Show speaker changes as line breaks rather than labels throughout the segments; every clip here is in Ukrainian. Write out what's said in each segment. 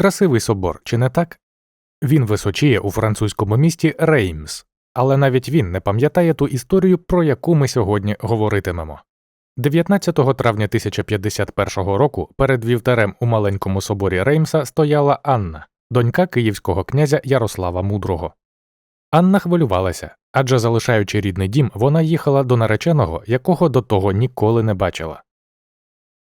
Красивий собор, чи не так? Він височіє у французькому місті Реймс, але навіть він не пам'ятає ту історію, про яку ми сьогодні говоритимемо. 19 травня 1051 року перед вівтарем у маленькому соборі Реймса стояла Анна, донька київського князя Ярослава Мудрого. Анна хвилювалася, адже залишаючи рідний дім, вона їхала до нареченого, якого до того ніколи не бачила.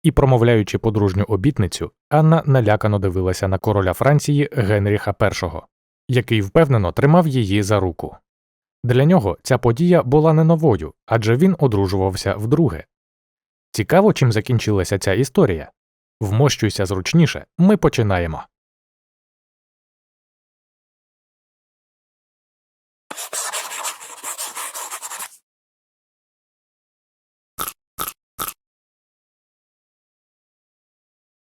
І, промовляючи подружню обітницю, Анна налякано дивилася на короля Франції Генріха І, який впевнено тримав її за руку. Для нього ця подія була не новою, адже він одружувався вдруге. Цікаво, чим закінчилася ця історія. Вмощуйся зручніше, ми починаємо.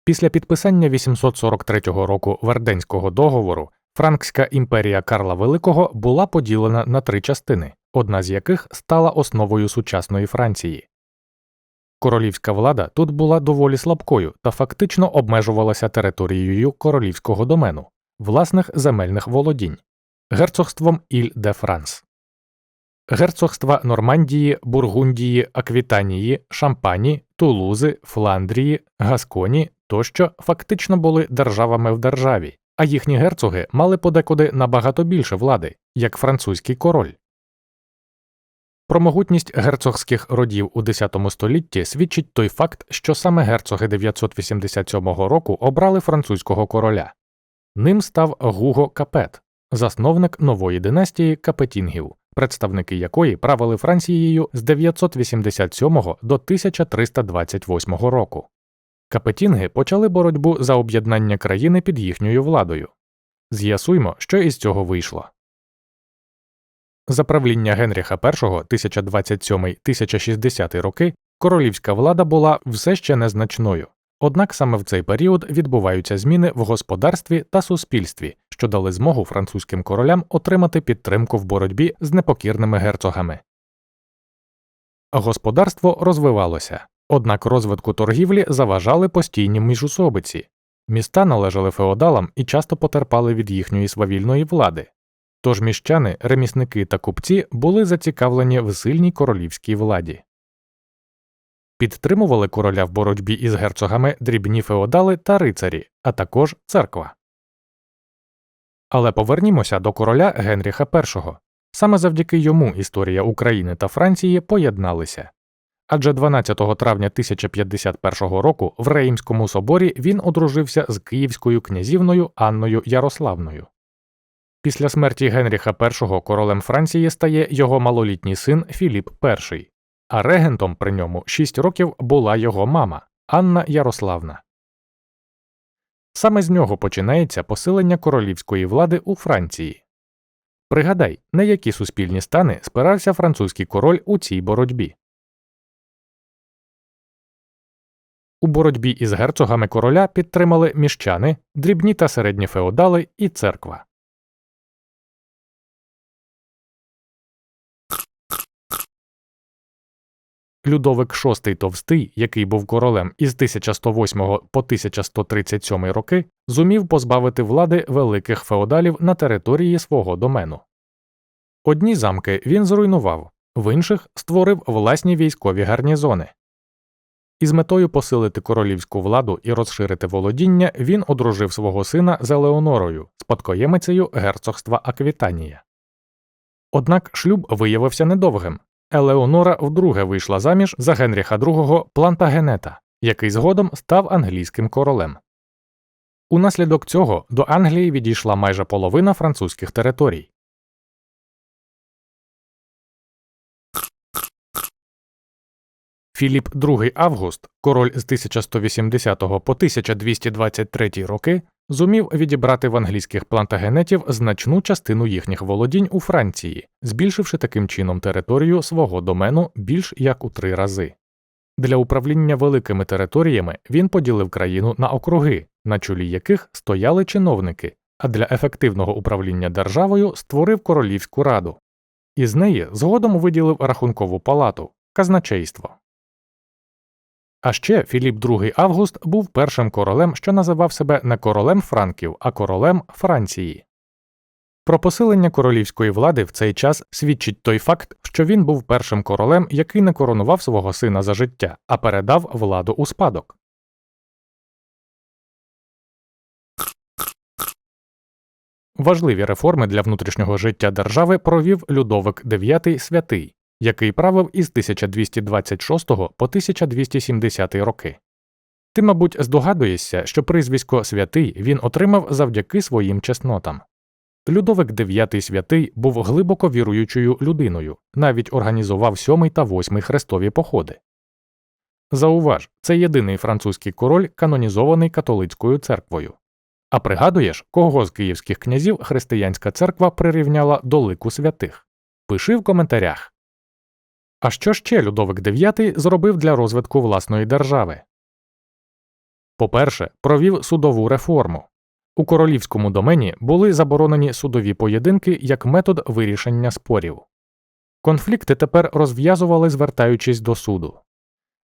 Після підписання 843 року Верденського договору Франкська імперія Карла Великого була поділена на три частини, одна з яких стала основою сучасної Франції. Королівська влада тут була доволі слабкою та фактично обмежувалася територією королівського домену, власних земельних володінь, герцогством Іль де Франс. Герцогства Нормандії, Бургундії, Аквітанії, Шампані, Тулузи, Фландрії, Гасконі тощо фактично були державами в державі, а їхні герцоги мали подекуди набагато більше влади, як французький король. Про могутність герцогських родів у X столітті свідчить той факт, що саме герцоги 987 року обрали французького короля. Ним став Гуго Капет, засновник нової династії Капетінгів, представники якої правили Францією з 987 до 1328 року. Капетінги почали боротьбу за об'єднання країни під їхньою владою. З'ясуймо, що із цього вийшло. За правління Генріха І 1027-1060 роки королівська влада була все ще незначною, однак саме в цей період відбуваються зміни в господарстві та суспільстві, що дали змогу французьким королям отримати підтримку в боротьбі з непокірними герцогами. Господарство розвивалося, однак розвитку торгівлі заважали постійні міжусобиці. Міста належали феодалам і часто потерпали від їхньої свавільної влади. Тож міщани, ремісники та купці були зацікавлені в сильній королівській владі. Підтримували короля в боротьбі із герцогами дрібні феодали та рицарі, а також церква. Але повернімося до короля Генріха І. Саме завдяки йому історія України та Франції поєдналися. Адже 12 травня 1051 року в Реймському соборі він одружився з київською князівною Анною Ярославною. Після смерті Генріха І королем Франції стає його малолітній син Філіп І, а регентом при ньому 6 років була його мама Анна Ярославна. Саме з нього починається посилення королівської влади у Франції. Пригадай, на які суспільні стани спирався французький король у цій боротьбі. У боротьбі із герцогами короля підтримали міщани, дрібні та середні феодали і церква. Людовик VI Товстий, який був королем із 1108 по 1137 роки, зумів позбавити влади великих феодалів на території свого домену. Одні замки він зруйнував, в інших створив власні військові гарнізони. Із метою посилити королівську владу і розширити володіння він одружив свого сина з Елеонорою, спадкоємицею герцогства Аквітанія. Однак шлюб виявився недовгим. Елеонора вдруге вийшла заміж за Генріха II Плантагенета, який згодом став англійським королем. Унаслідок цього до Англії відійшла майже половина французьких територій. Філіп II Август, король з 1180 по 1223 роки, зумів відібрати в англійських плантагенетів значну частину їхніх володінь у Франції, збільшивши таким чином територію свого домену більш як у три рази. Для управління великими територіями він поділив країну на округи, на чолі яких стояли чиновники, а для ефективного управління державою створив королівську раду. Із неї згодом виділив рахункову палату казначейство. А ще Філіп II Август був першим королем, що називав себе не королем Франків, а королем Франції. Про посилення королівської влади в цей час свідчить той факт, що він був першим королем, який не коронував свого сина за життя, а передав владу у спадок. Важливі реформи для внутрішнього життя держави провів Людовик IX святий, який правив із 1226 по 1270 роки. Ти, мабуть, здогадуєшся, що прізвисько святий він отримав завдяки своїм чеснотам. Людовик IX святий був глибоко віруючою людиною, навіть організував сьомий та восьмий хрестові походи. Зауваж, це єдиний французький король, канонізований католицькою церквою. А пригадуєш, кого з київських князів християнська церква прирівняла до лику святих? Пиши в коментарях. А що ще Людовик IX зробив для розвитку власної держави? По-перше, провів судову реформу. У королівському домені були заборонені судові поєдинки як метод вирішення спорів. Конфлікти тепер розв'язували, звертаючись до суду.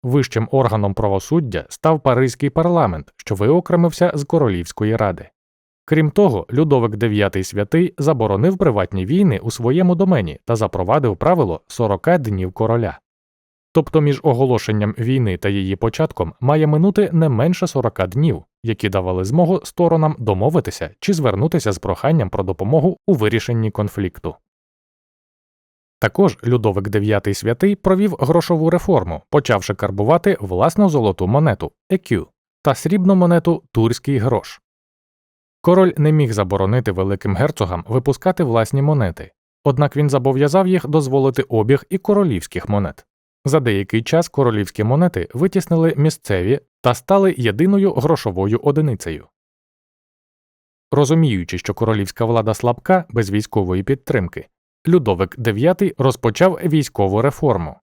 Вищим органом правосуддя став Паризький парламент, що виокремився з Королівської ради. Крім того, Людовик IX святий заборонив приватні війни у своєму домені та запровадив правило 40 днів короля. Тобто між оголошенням війни та її початком має минути не менше 40 днів, які давали змогу сторонам домовитися чи звернутися з проханням про допомогу у вирішенні конфлікту. Також Людовик IX святий провів грошову реформу, почавши карбувати власну золоту монету екю та срібну монету турський грош. Король не міг заборонити великим герцогам випускати власні монети, однак він зобов'язав їх дозволити обіг і королівських монет. За деякий час королівські монети витіснили місцеві та стали єдиною грошовою одиницею. Розуміючи, що королівська влада слабка без військової підтримки, Людовик IX розпочав військову реформу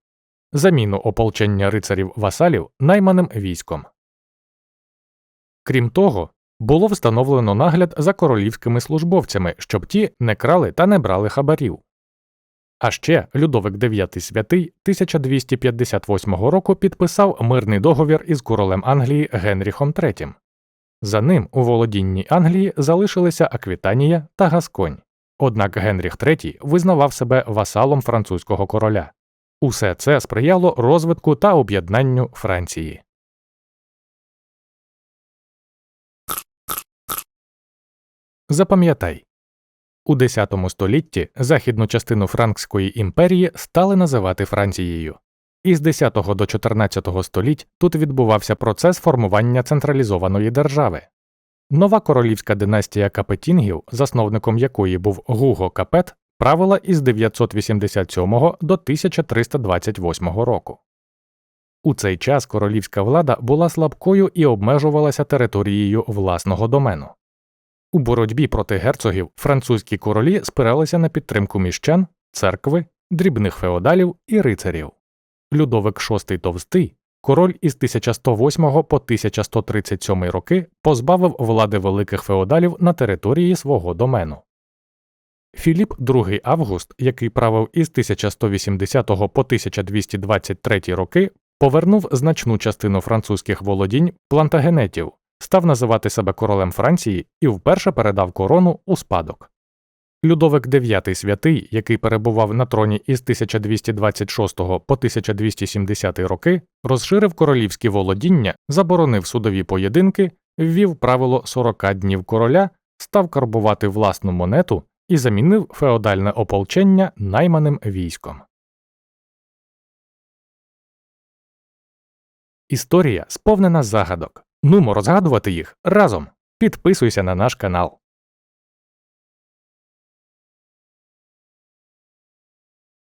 заміну ополчення рицарів васалів найманим військом. Крім того, було встановлено нагляд за королівськими службовцями, щоб ті не крали та не брали хабарів. А ще Людовик IX святий 1258 року підписав мирний договір із королем Англії Генріхом III. За ним у володінні Англії залишилися Аквітанія та Гасконь. Однак Генріх III визнавав себе васалом французького короля. Усе це сприяло розвитку та об'єднанню Франції. Запам'ятай у X столітті західну частину Франкської імперії стали називати Францією. Із 10 до 14 століть тут відбувався процес формування централізованої держави. Нова королівська династія Капетінгів, засновником якої був Гуго Капет, правила із 987 до 1328 року. У цей час королівська влада була слабкою і обмежувалася територією власного домену. У боротьбі проти герцогів французькі королі спиралися на підтримку міщан, церкви, дрібних феодалів і рицарів. Людовик VI Товстий, король із 1108 по 1137 роки, позбавив влади великих феодалів на території свого домену. Філіп II Август, який правив із 1180 по 1223 роки, повернув значну частину французьких володінь плантагенетів, став називати себе королем Франції і вперше передав корону у спадок. Людовик IX святий, який перебував на троні із 1226 по 1270 роки, розширив королівські володіння, заборонив судові поєдинки, ввів правило 40 днів короля, став карбувати власну монету і замінив феодальне ополчення найманим військом. Історія сповнена загадок. Нумо розгадувати їх разом. Підписуйся на наш канал.